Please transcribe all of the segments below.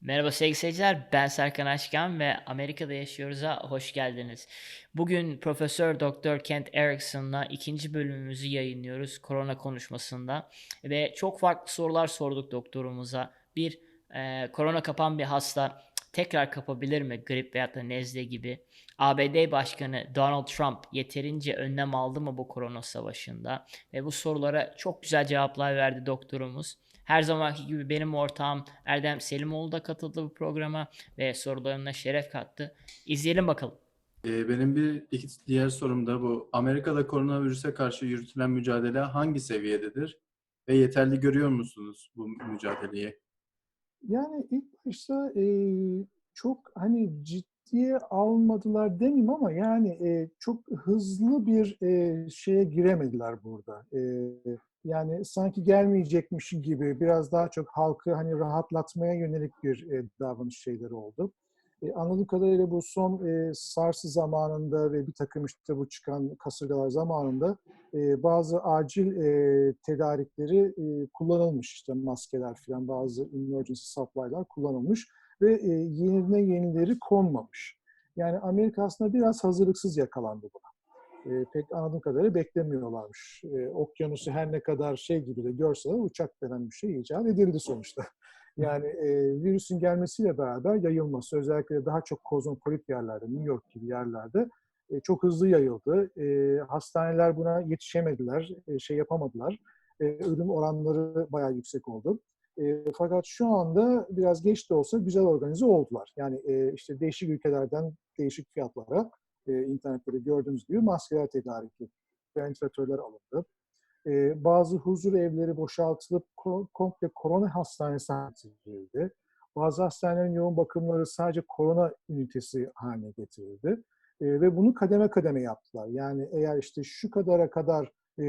Merhaba sevgili seyirciler, ben Serkan Aşkan ve Amerika'da Yaşıyoruz'a hoş geldiniz. Bugün Profesör Doktor Kent Erickson'la ikinci bölümümüzü yayınlıyoruz korona konuşmasında ve çok farklı sorular sorduk doktorumuza. Bir, e, korona kapan bir hasta tekrar kapabilir mi grip veyahut da nezle gibi? ABD Başkanı Donald Trump yeterince önlem aldı mı bu korona savaşında? Ve bu sorulara çok güzel cevaplar verdi doktorumuz. Her zamanki gibi benim ortağım Erdem Selimoğlu da katıldı bu programa ve sorularına şeref kattı. İzleyelim bakalım. Ee, benim bir iki diğer sorum da bu. Amerika'da koronavirüse karşı yürütülen mücadele hangi seviyededir? Ve yeterli görüyor musunuz bu mücadeleyi? Yani ilk başta e, çok hani ciddiye almadılar demeyeyim ama yani e, çok hızlı bir e, şeye giremediler burada. E, yani sanki gelmeyecekmiş gibi biraz daha çok halkı hani rahatlatmaya yönelik bir e, davranış şeyleri oldu. E, anladığım kadarıyla bu son e, SARS zamanında ve bir takım işte bu çıkan kasırgalar zamanında e, bazı acil e, tedarikleri e, kullanılmış. işte maskeler falan bazı emergency supply'lar kullanılmış ve e, yenine yenileri konmamış. Yani Amerika aslında biraz hazırlıksız yakalandı buna. E, pek anladığım kadarıyla beklemiyorlarmış. E, okyanusu her ne kadar şey gibi de görseler uçak denen bir şey icat edildi sonuçta. Yani e, virüsün gelmesiyle beraber yayılması özellikle daha çok kozmopolit yerlerde, New York gibi yerlerde e, çok hızlı yayıldı. E, hastaneler buna yetişemediler, e, şey yapamadılar. E, ölüm oranları bayağı yüksek oldu. E, fakat şu anda biraz geç de olsa güzel organize oldular. Yani e, işte değişik ülkelerden değişik fiyatlara e, internette gördüğünüz gibi maskeler tedarik edildi, ventilatörler alındı. E, bazı huzur evleri boşaltılıp ko- komple korona hastanesi haline getirildi. Bazı hastanelerin yoğun bakımları sadece korona ünitesi haline getirildi. E, ve bunu kademe kademe yaptılar. Yani eğer işte şu kadara kadar e,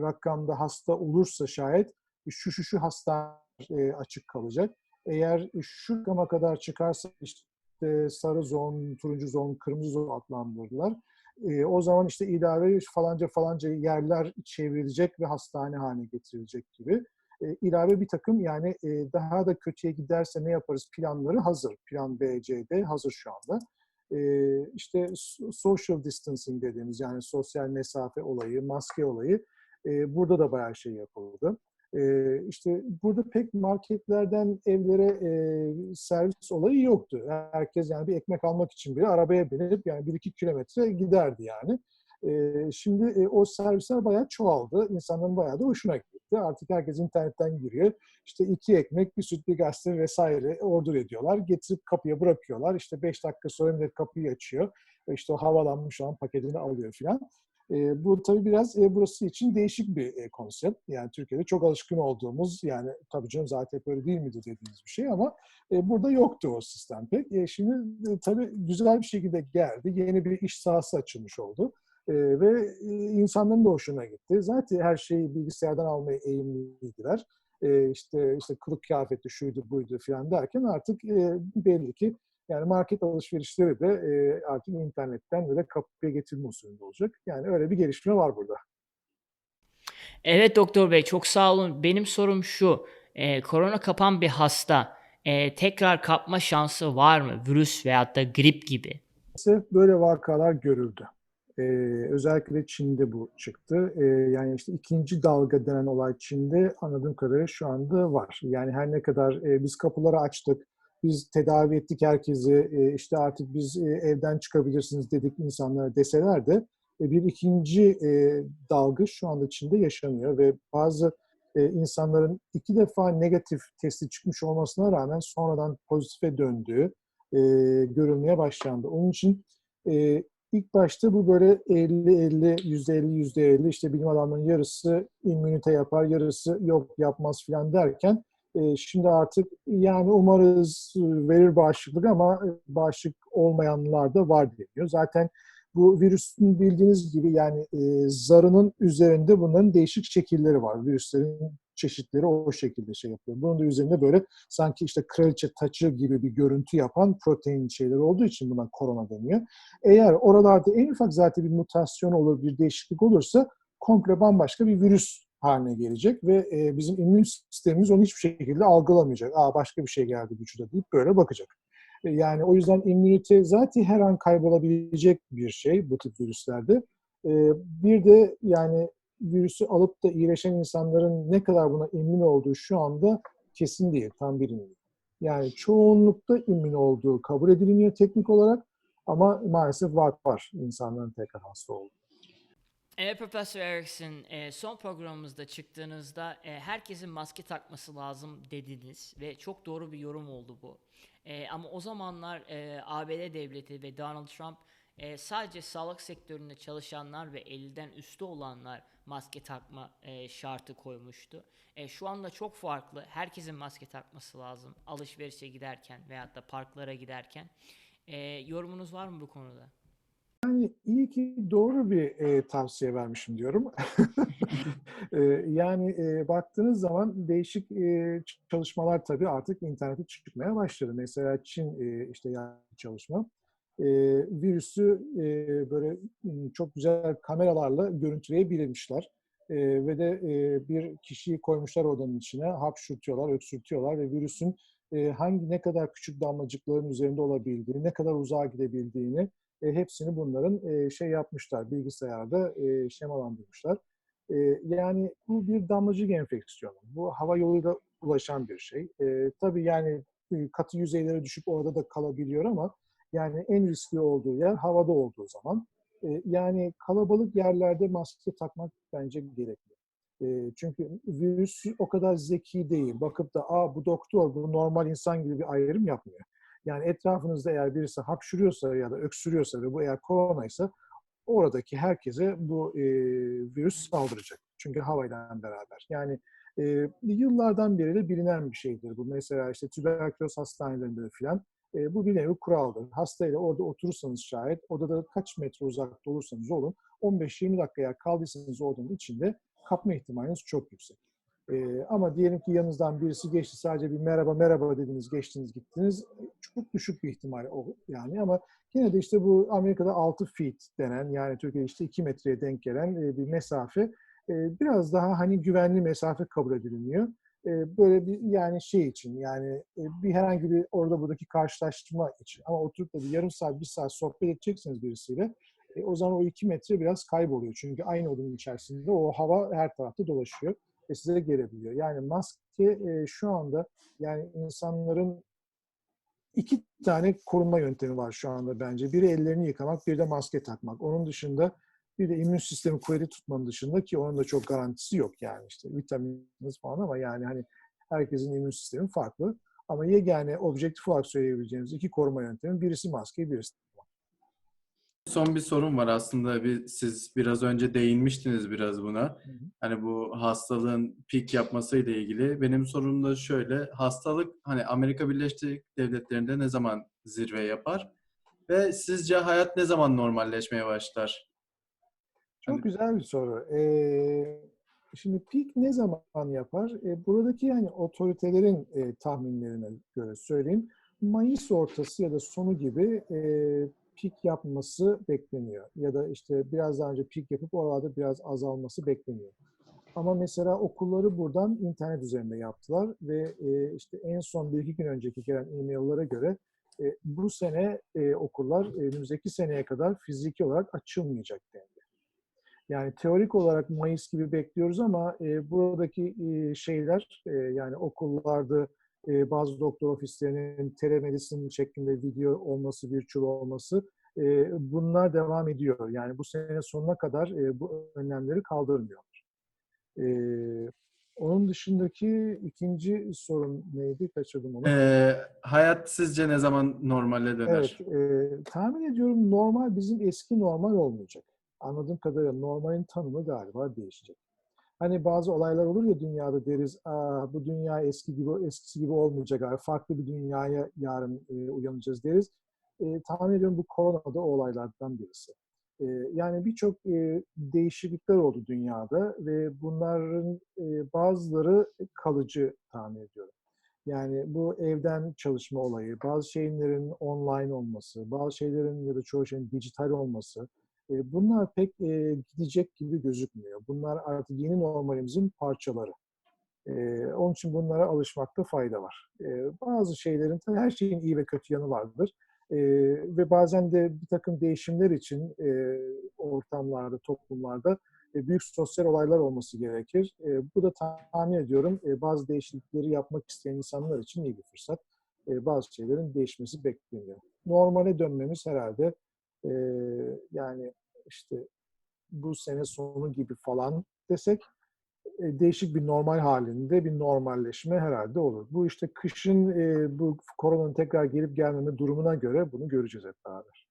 rakamda hasta olursa şayet şu şu şu hastane e, açık kalacak. Eğer şu rakama kadar çıkarsa işte sarı zon, turuncu zon, kırmızı zon adlandırdılar. E, o zaman işte ilave falanca falanca yerler çevrilecek ve hastane haline getirilecek gibi. E, ilave bir takım yani e, daha da kötüye giderse ne yaparız planları hazır. Plan B, C, D hazır şu anda. E, işte social distancing dediğimiz yani sosyal mesafe olayı, maske olayı e, burada da bayağı şey yapıldı. E, işte burada pek marketlerden evlere e, servis olayı yoktu. Herkes yani bir ekmek almak için bile arabaya binip yani bir iki kilometre giderdi yani. E, şimdi e, o servisler bayağı çoğaldı. İnsanların bayağı da hoşuna gitti. Artık herkes internetten giriyor. İşte iki ekmek, bir süt, bir gazete vesaire order ediyorlar. Getirip kapıya bırakıyorlar. İşte beş dakika sonra millet kapıyı açıyor. İşte o havalanmış olan paketini alıyor filan. E, bu tabii biraz e, burası için değişik bir e, konsept. Yani Türkiye'de çok alışkın olduğumuz, yani tabii canım zaten hep öyle değil miydi dediğimiz bir şey ama e, burada yoktu o sistem pek. E, şimdi e, tabii güzel bir şekilde geldi. Yeni bir iş sahası açılmış oldu. E, ve e, insanların da hoşuna gitti. Zaten her şeyi bilgisayardan almaya eğilimliydiler. E, işte işte kılık kıyafeti şuydu buydu falan derken artık e, belli ki yani market alışverişleri de e, artık internetten ve de kapıya getirilme usulünde olacak. Yani öyle bir gelişme var burada. Evet doktor bey çok sağ olun. Benim sorum şu. e, korona kapan bir hasta e, tekrar kapma şansı var mı? Virüs veyahut da grip gibi. Maalesef böyle vakalar görüldü. Ee, özellikle Çin'de bu çıktı. Ee, yani işte ikinci dalga denen olay Çin'de anladığım kadarıyla şu anda var. Yani her ne kadar e, biz kapıları açtık, biz tedavi ettik herkesi, e, işte artık biz e, evden çıkabilirsiniz dedik insanlara deseler de e, bir ikinci dalga şu anda Çin'de yaşanıyor ve bazı insanların iki defa negatif testi çıkmış olmasına rağmen sonradan pozitife döndüğü görülmeye başlandı. Onun için ilk başta bu böyle 50-50, %50, %50 işte bilim adamlarının yarısı immünite yapar, yarısı yok yapmaz falan derken e, şimdi artık yani umarız verir bağışıklık ama bağışık olmayanlar da var deniyor. Zaten bu virüsün bildiğiniz gibi yani e, zarının üzerinde bunların değişik şekilleri var. Virüslerin çeşitleri o şekilde şey yapıyor. Bunun da üzerinde böyle sanki işte kraliçe taçı gibi bir görüntü yapan protein şeyleri olduğu için buna korona deniyor. Eğer oralarda en ufak zaten bir mutasyon olur, bir değişiklik olursa komple bambaşka bir virüs haline gelecek ve e, bizim immün sistemimiz onu hiçbir şekilde algılamayacak. Aa başka bir şey geldi vücuda deyip böyle bakacak. E, Yani o yüzden immünite zaten her an kaybolabilecek bir şey bu tip virüslerde. E, Bir de yani virüsü alıp da iyileşen insanların ne kadar buna immün olduğu şu anda kesin değil, tam bilinmiyor. Yani çoğunlukta immün olduğu kabul edilmiyor teknik olarak ama maalesef var var insanların tekrar hasta olduğu. Evet Profesör Erickson, e, son programımızda çıktığınızda e, herkesin maske takması lazım dediniz ve çok doğru bir yorum oldu bu. E, ama o zamanlar e, ABD devleti ve Donald Trump e, sadece sağlık sektöründe çalışanlar ve 50'den üstü olanlar maske takma e, şartı koymuştu. E, şu anda çok farklı. Herkesin maske takması lazım. Alışverişe giderken veyahut da parklara giderken. E, yorumunuz var mı bu konuda? Yani iyi ki doğru bir e, tavsiye vermişim diyorum. E, yani e, baktığınız zaman değişik e, çalışmalar tabii artık internete çıkmaya başladı. Mesela Çin e, işte çalışma. E, virüsü e, böyle çok güzel kameralarla görüntüleyebilmişler. E, ve de e, bir kişiyi koymuşlar odanın içine, hapşurtuyorlar, öksürtüyorlar ve virüsün e, hangi ne kadar küçük damlacıkların üzerinde olabildiğini, ne kadar uzağa gidebildiğini e, hepsini bunların e, şey yapmışlar, bilgisayarda e, şemalandırmışlar. E, yani bu bir damlacık enfeksiyonu. Bu hava yoluyla ulaşan bir şey. E, tabii yani e, katı yüzeylere düşüp orada da kalabiliyor ama yani en riskli olduğu yer havada olduğu zaman. E, yani kalabalık yerlerde maske takmak bence gerekli. E, çünkü virüs o kadar zeki değil. Bakıp da Aa, bu doktor, bu normal insan gibi bir ayrım yapmıyor. Yani etrafınızda eğer birisi hapşuruyorsa ya da öksürüyorsa ve bu eğer koronaysa oradaki herkese bu e, virüs saldıracak. Çünkü havayla beraber. Yani e, yıllardan beri de bilinen bir şeydir bu. Mesela işte tüberküloz hastanelerinde filan e, bu bir nevi kuraldır. Hastayla orada oturursanız şayet, odada kaç metre uzakta olursanız olun, 15-20 dakika eğer kaldıysanız odanın içinde kapma ihtimaliniz çok yüksek. Ee, ama diyelim ki yanınızdan birisi geçti sadece bir merhaba merhaba dediniz geçtiniz gittiniz çok düşük bir ihtimal o yani ama yine de işte bu Amerika'da 6 feet denen yani Türkiye'de işte 2 metreye denk gelen e, bir mesafe e, biraz daha hani güvenli mesafe kabul edilmiyor. E, böyle bir yani şey için yani e, bir herhangi bir orada buradaki karşılaşma için ama oturup da bir yarım saat bir saat sohbet edeceksiniz birisiyle e, o zaman o 2 metre biraz kayboluyor. Çünkü aynı odanın içerisinde o hava her tarafta dolaşıyor ve size gelebiliyor. Yani maske e, şu anda yani insanların iki tane korunma yöntemi var şu anda bence. Biri ellerini yıkamak, bir de maske takmak. Onun dışında bir de immün sistemi kuvvetli tutmanın dışında ki onun da çok garantisi yok yani işte vitamininiz falan ama yani hani herkesin immün sistemi farklı. Ama yegane objektif olarak söyleyebileceğimiz iki koruma yöntemi birisi maske, birisi Son bir sorum var aslında. Bir, siz biraz önce değinmiştiniz biraz buna. Hani bu hastalığın pik yapmasıyla ilgili. Benim sorum da şöyle. Hastalık hani Amerika Birleşik Devletleri'nde ne zaman zirve yapar? Ve sizce hayat ne zaman normalleşmeye başlar? Çok Hani- güzel bir soru. Ee, şimdi pik ne zaman yapar? Ee, buradaki yani otoritelerin e, tahminlerine göre söyleyeyim. Mayıs ortası ya da sonu gibi e, pik yapması bekleniyor. Ya da işte biraz daha önce pik yapıp oralarda biraz azalması bekleniyor. Ama mesela okulları buradan internet üzerinde yaptılar ve e, işte en son bir iki gün önceki gelen e-maillere göre e, bu sene e, okullar e, önümüzdeki seneye kadar fiziki olarak açılmayacak dendi. Yani teorik olarak Mayıs gibi bekliyoruz ama buradaki şeyler yani okullarda e, bazı doktor ofislerinin telemedicine şeklinde video olması, virtual olması e, bunlar devam ediyor. Yani bu sene sonuna kadar e, bu önlemleri kaldırmıyorlar. E, onun dışındaki ikinci sorun neydi? Kaçırdım onu. Ee, hayat sizce ne zaman normale döner? Evet, e, tahmin ediyorum normal bizim eski normal olmayacak. Anladığım kadarıyla normalin tanımı galiba değişecek. Hani bazı olaylar olur ya dünyada deriz, bu dünya eski gibi eskisi gibi olmayacak, abi. farklı bir dünyaya yarın e, uyanacağız deriz. E, tahmin ediyorum bu korona da o olaylardan birisi. E, yani birçok e, değişiklikler oldu dünyada ve bunların e, bazıları kalıcı tahmin ediyorum. Yani bu evden çalışma olayı, bazı şeylerin online olması, bazı şeylerin ya da çoğu şeyin dijital olması, bunlar pek gidecek gibi gözükmüyor. Bunlar artık yeni normalimizin parçaları. Onun için bunlara alışmakta fayda var. Bazı şeylerin, her şeyin iyi ve kötü yanı vardır. Ve bazen de bir takım değişimler için ortamlarda, toplumlarda büyük sosyal olaylar olması gerekir. Bu da tahmin ediyorum bazı değişiklikleri yapmak isteyen insanlar için iyi bir fırsat. Bazı şeylerin değişmesi bekleniyor. Normale dönmemiz herhalde e, yani işte bu sene sonu gibi falan desek e, değişik bir normal halinde bir normalleşme herhalde olur. Bu işte kışın e, bu koronanın tekrar gelip gelmeme durumuna göre bunu göreceğiz hep beraber.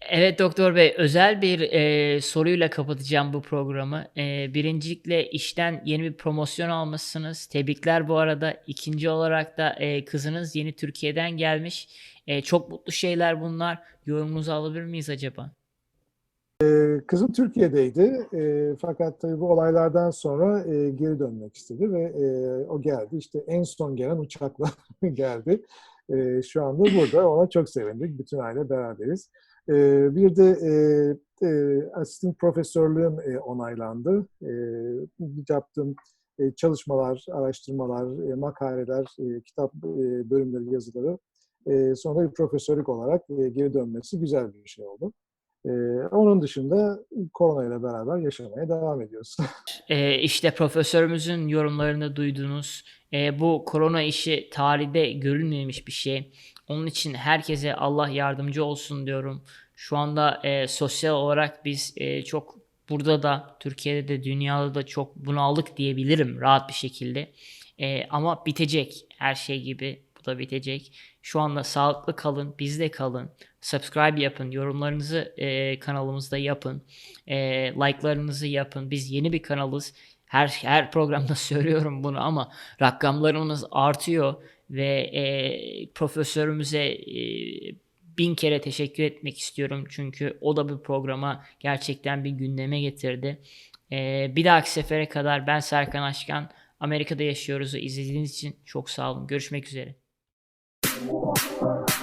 Evet doktor bey, özel bir e, soruyla kapatacağım bu programı. E, birincilikle işten yeni bir promosyon almışsınız. Tebrikler bu arada. İkinci olarak da e, kızınız yeni Türkiye'den gelmiş. E, çok mutlu şeyler bunlar. Yorumunuzu alabilir miyiz acaba? E, kızım Türkiye'deydi e, fakat tabii bu olaylardan sonra e, geri dönmek istedi ve e, o geldi. İşte en son gelen uçakla geldi. E, şu anda burada. Ona çok sevindik. Bütün aile beraberiz. E, bir de e, e, asistan profesörlüğüm e, onaylandı. E, yaptığım e, çalışmalar, araştırmalar, e, makaleler, e, kitap e, bölümleri, yazıları e, sonra bir profesörlük olarak e, geri dönmesi güzel bir şey oldu. Ee, onun dışında korona ile beraber yaşamaya devam ediyoruz. E, işte profesörümüzün yorumlarını duydunuz. Bu korona işi tarihte görülmemiş bir şey. Onun için herkese Allah yardımcı olsun diyorum. Şu anda e, sosyal olarak biz e, çok burada da Türkiye'de de dünyada da çok bunaldık diyebilirim rahat bir şekilde. E, ama bitecek her şey gibi da bitecek. Şu anda sağlıklı kalın, bizde kalın. Subscribe yapın, yorumlarınızı e, kanalımızda yapın. E, like'larınızı yapın. Biz yeni bir kanalız. Her her programda söylüyorum bunu ama rakamlarımız artıyor ve e, profesörümüze e, bin kere teşekkür etmek istiyorum. Çünkü o da bu programa gerçekten bir gündeme getirdi. E, bir dahaki sefere kadar ben Serkan Aşkan. Amerika'da yaşıyoruz'u izlediğiniz için çok sağ olun. Görüşmek üzere. Thank you.